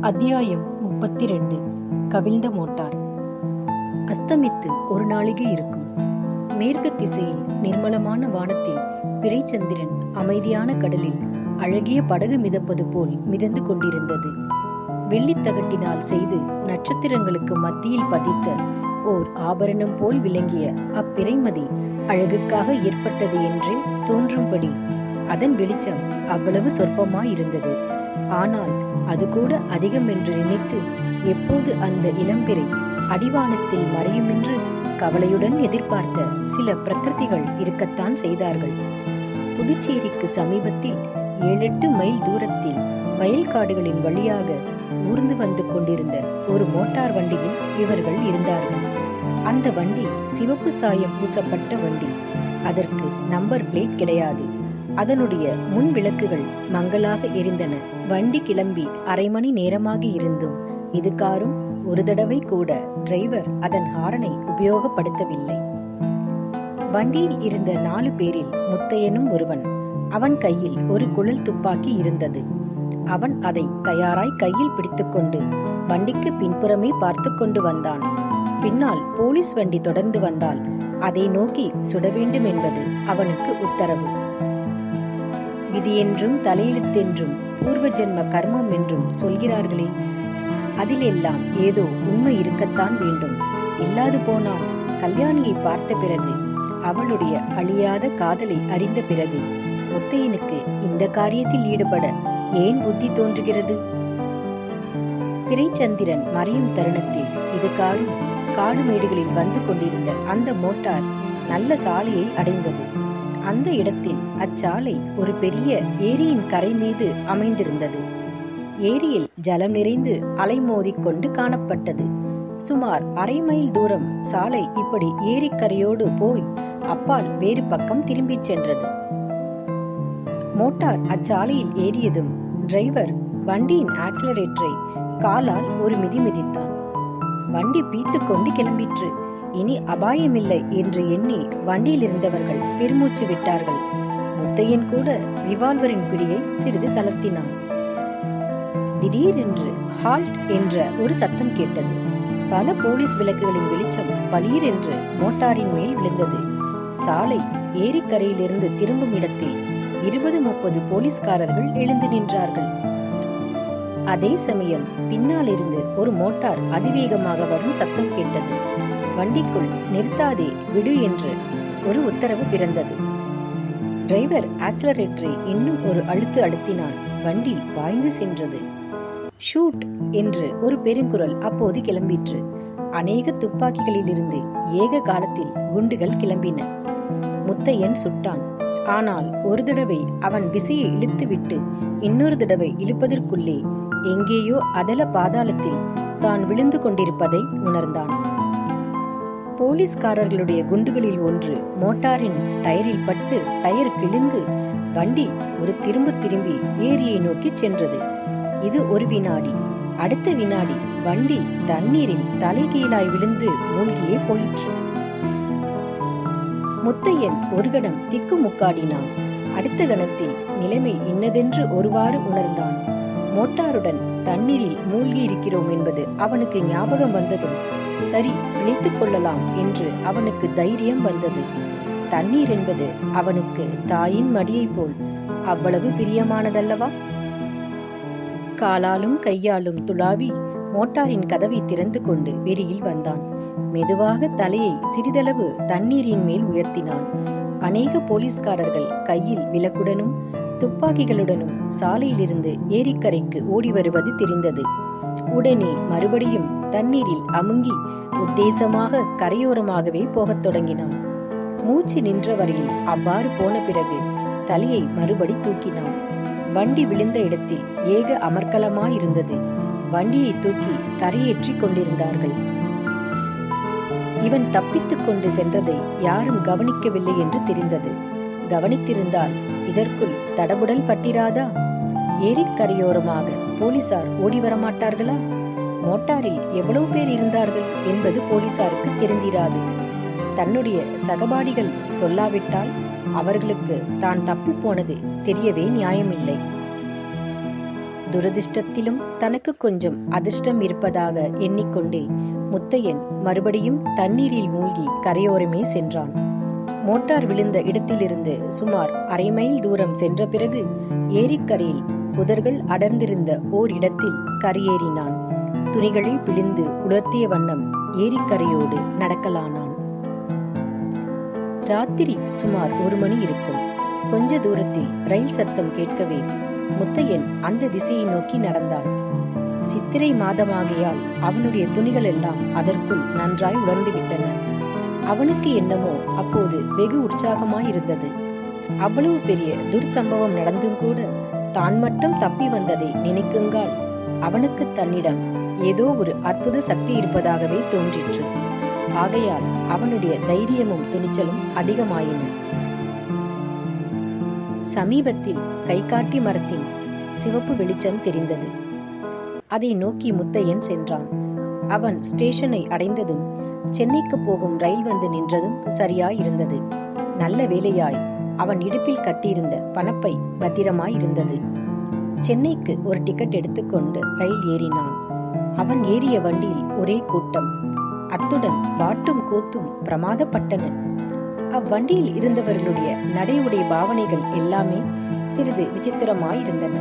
அத்தியாயம் முப்பத்தி ரெண்டு கவிழ்ந்த மோட்டார். அஸ்தமித்து ஒரு நாளிகை இருக்கும். மேற்கு திசையில் நிர்மலமான வானத்தில் பிறைச்சந்திரன் அமைதியான கடலில் அழகிய படகு மிதப்பது போல் மிதந்து கொண்டிருந்தது. வெள்ளித்தகட்டினால் செய்து நட்சத்திரங்களுக்கு மத்தியில் பதித்த ஓர் ஆபரணம் போல் விளங்கிய அப்பிறைமதி அழகுக்காக ஏற்பட்டது என்றே தோன்றும்படி அதன் வெளிச்சம் அவ்வளவு சொற்பமாயிருந்தது. ஆனால் அது கூட அதிகம் என்று நினைத்து எப்போது அந்த இளம்பிறை அடிவானத்தில் மறையுமென்று கவலையுடன் எதிர்பார்த்த சில பிரகிருதிகள் இருக்கத்தான் செய்தார்கள். புதுச்சேரிக்கு சமீபத்தில் ஏழெட்டு மைல் தூரத்தில் வயல்காடுகளின் வழியாக ஊர்ந்து வந்து கொண்டிருந்த ஒரு மோட்டார் வண்டியில் இவர்கள் இருந்தார்கள். அந்த வண்டி சிவப்பு சாயம் பூசப்பட்ட வண்டி. அதற்கு நம்பர் பிளேட் கிடையாது. அதனுடைய முன் விளக்குகள் மங்கலாக எரிந்தன. வண்டி கிளம்பி அரை மணி நேரமாகி இருந்தும் இது காரும் ஒரு தடவை கூட டிரைவர் அதன் ஹாரனை உபயோகப்படுத்தவில்லை. வண்டியில் இருந்த நாலு பேரில் முத்தையனும் ஒருவன். அவன் கையில் ஒரு குழல் துப்பாக்கி இருந்தது. அவன் அதை தயாராய் கையில் பிடித்துக்கொண்டு வண்டிக்கு பின்புறமே பார்த்து கொண்டு வந்தான். பின்னால் போலீஸ் வண்டி தொடர்ந்து வந்தால் அதை நோக்கி சுட வேண்டும் என்பது அவனுக்கு உத்தரவு. விதியென்றும் தலையெழுத்தென்றும் பூர்வ ஜென்ம கர்மம் என்றும் சொல்கிறார்களே. அதிலெல்லாம் ஏதோ உண்மை இருக்கத்தான் வேண்டும். இல்லாது போனால் கல்யாணியை பார்த்த பிறகு அவளுடைய அழியாத காதலை அறிந்த பிறகு முத்தையனுக்கு இந்த காரியத்தில் ஈடுபட ஏன் புத்தி தோன்றுகிறது? பிறைச்சந்திரன் மறையும் தருணத்தில் இதுகாரும் காடு மேடுகளில் வந்து கொண்டிருந்த அந்த மோட்டார் நல்ல சாலையை அடைந்தது. அந்த இடத்தில் அச்சாலை ஒரு பெரிய ஏரியின் கரை மீது அமைந்திருந்தது. ஏரியில் ஜலம் நிறைந்து அலைமோதிக் கொண்டு காணப்பட்டது. சுமார் அரை மைல் தூரம் சாலை இப்படி ஏரிக்கரையோடு போய் அப்பால் வேறு பக்கம் திரும்பிச் சென்றது. மோட்டார் அச்சாலையில் ஏறியதும் டிரைவர் வண்டியின் ஆக்சிலரேட்டரை காலால் ஒரு மிதி மிதித்தான். வண்டி பீத்துக்கொண்டு கிளம்பிற்று. இனி அபாயமில்லை என்று எண்ணி வண்டியில் இருந்தவர்கள் பெருமூச்சு விட்டார்கள். முத்தையன் கூட ரிவால்வரின் பிடியை சிறிது தளர்த்தினான். திடீரென்று ஹால்ட் என்ற ஒரு சத்தம் கேட்டது. பல போலீஸ் விளக்குகளின் வெளிச்சம் பளீர் என்று மோட்டாரின் மேல் விழுந்தது. சாலை ஏரிக்கரையிலிருந்து திரும்பும் இடத்தில் இருபது முப்பது போலீஸ்காரர்கள் எழுந்து நின்றார்கள். அதே சமயம் பின்னால் இருந்து ஒரு மோட்டார் அதிவேகமாக வரும் சத்தம் கேட்டது. வண்டிக்குள் நிறுத்தாதே விடு என்று ஒரு உத்தரவு பிறந்தது. டிரைவர் ஆக்சலரேட்டரை இன்னும் ஒரு அழுத்து அழுத்தினான். வண்டி பாய்ந்து சென்றது. ஷூட்! என்று ஒரு பெருங்குரல் அப்போது கிளம்பிற்று. அநேக துப்பாக்கிகளிலிருந்து ஏக காலத்தில் குண்டுகள் கிளம்பின. முத்தையன் சுட்டான். ஆனால் ஒரு தடவை அவன் விசையை இழுத்துவிட்டு இன்னொரு தடவை இழுப்பதற்குள்ளே எங்கேயோ அதல பாதாளத்தில் தான் விழுந்து கொண்டிருப்பதை உணர்ந்தான். போலீஸ்காரர்களுடைய குண்டுகளில் ஒன்று மோட்டாரின் டயரில் பட்டு டயர் கிழிந்து வண்டி ஒரு திரும்ப திரும்பி ஏரியை நோக்கி சென்றது. இது ஒரு வினாடி. அடுத்த வினாடி வண்டி தண்ணீரில் தலைகீழாய் விழுந்து மூழ்கியே போயிற்று. முத்தையன் ஒரு கணம் திக்கு முக்காடினான். அடுத்த கணத்தில் நிலைமை இன்னதென்று ஒருவாறு உணர்ந்தான். மோட்டாருடன் தண்ணீரில் மூழ்கி இருக்கிறோம் என்பது அவனுக்கு ஞாபகம் வந்ததும் சரி பிழைத்துக் கொள்ளலாம் என்று அவனுக்கு தைரியம் வந்தது. தண்ணீர் என்பது அவனுக்கு தாயின் மடியைப் போல் அவ்வளவு பிரியமானதல்லவா? காலாலும் கையாலும் துளாவி மோட்டாரின் கதவை திறந்து கொண்டு வெளியில் வந்தான். மெதுவாக தலையை சிறிதளவு தண்ணீரின் மேல் உயர்த்தினான். அநேக போலீஸ்காரர்கள் கையில் விளக்குடனும் துப்பாக்கிகளுடனும் சாலையிலிருந்து ஏரிக்கரைக்கு ஓடி வருவது தெரிந்தது. உடனே மறுபடியும் தண்ணீரில் அமுங்கி உத்தேசமாக கரையோரமாகவே போகத் தொடங்கினான். மூச்சு நின்ற வரையில் அவ்வாறு போன பிறகு தலையை மறுபடி தூக்கினான். வண்டி விழுந்த இடத்தில் ஏக அமர்க்கலமாயிருந்தது வண்டியை தூக்கி கரையேற்றிக் கொண்டிருந்தார்கள். இவன் தப்பித்துக் கொண்டு சென்றதை யாரும் கவனிக்கவில்லை என்று தெரிந்தது. கவனித்திருந்தால் இதற்குள் தடபுடல் பட்டிராதா? ஏரிக்கரையோரமாக போலீசார் ஓடி வரமாட்டார்களா மோட்டாரில் எவ்வளவு பேர் இருந்தார்கள் என்பது போலீசாருக்கு தெரிந்திராது. தன்னுடைய சகபாடிகள் சொல்லாவிட்டால் அவர்களுக்கு தான் தப்பி போனது தெரியவே நியாயமில்லை. துரதிர்ஷ்டத்திலும் தனக்கு கொஞ்சம் அதிர்ஷ்டம் இருப்பதாக எண்ணிக்கொண்டே முத்தையன் மறுபடியும் தண்ணீரில் மூழ்கி கரையோரமே சென்றான். மோட்டார் விழுந்த இடத்திலிருந்து சுமார் அரை மைல் தூரம் சென்ற பிறகு ஏரிக்கரையில் புதர்கள் அடர்ந்திருந்த ஓர் இடத்தில் கரையேறினான். துணிகளை பிழிந்து உலர்த்திய வண்ணம் ஏரிக்கரையோடு நடக்கலானான். ராத்திரி சுமார் ஒரு மணி இருக்கும். கொஞ்ச தூரத்தில் ரயில் சத்தம் கேட்கவே முத்தையன் அந்த திசையை நோக்கி நடந்தான். சித்திரை மாதமாகையால் அவனுடைய துணிகள் எல்லாம் அதற்குள் நன்றாய் உலர்ந்து விட்டன. அவனுக்கு என்னமோ அப்போது வெகு உற்சாகமாயிருந்தது. அவ்வளவு பெரிய துர்சம்பவம் நடந்தும் கூட தான் மட்டும் தப்பி வந்ததை நினைக்குங்கால் அவனுக்கு தன்னிடம் ஏதோ ஒரு அற்புத சக்தி இருப்பதாகவே தோன்றிற்று. ஆகையால் அவனுடைய தைரியமும் துணிச்சலும் அதிகமாயின. சமீபத்தில் கைகாட்டி மரத்தின் சிவப்பு வெளிச்சம் தெரிந்தது. அதை நோக்கி முத்தையன் சென்றான். அவன் ஸ்டேஷனை அடைந்ததும் சென்னைக்கு போகும் ரயில் வந்து நின்றதும் சரியாய் இருந்தது நல்ல வேலையாய் அவன் இடுப்பில் கட்டியிருந்த பணப்பை பத்திரமாய் இருந்தது சென்னைக்கு ஒரு டிக்கெட் எடுத்துக்கொண்டு ரயில் ஏறினான். அவன் ஏறிய வண்டியில் ஒரே கூட்டம். அத்துடன் பாட்டும் கூத்தும் பிரமாதப்பட்டன. அவ்வண்டியில் இருந்தவர்களுடைய நடையுடைய பாவனைகள் எல்லாமே சிறிது விசித்திரமாயிருந்தன.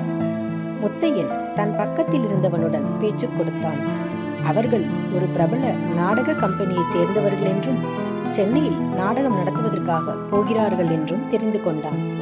முத்தையன் தன் பக்கத்தில் இருந்தவனுடன் பேச்சு கொடுத்தான். அவர்கள் ஒரு பிரபல நாடக கம்பெனியைச் சேர்ந்தவர்கள் என்றும் சென்னையில் நாடகம் நடத்துவதற்காக போகிறார்கள் என்றும் தெரிந்து கொண்டான்.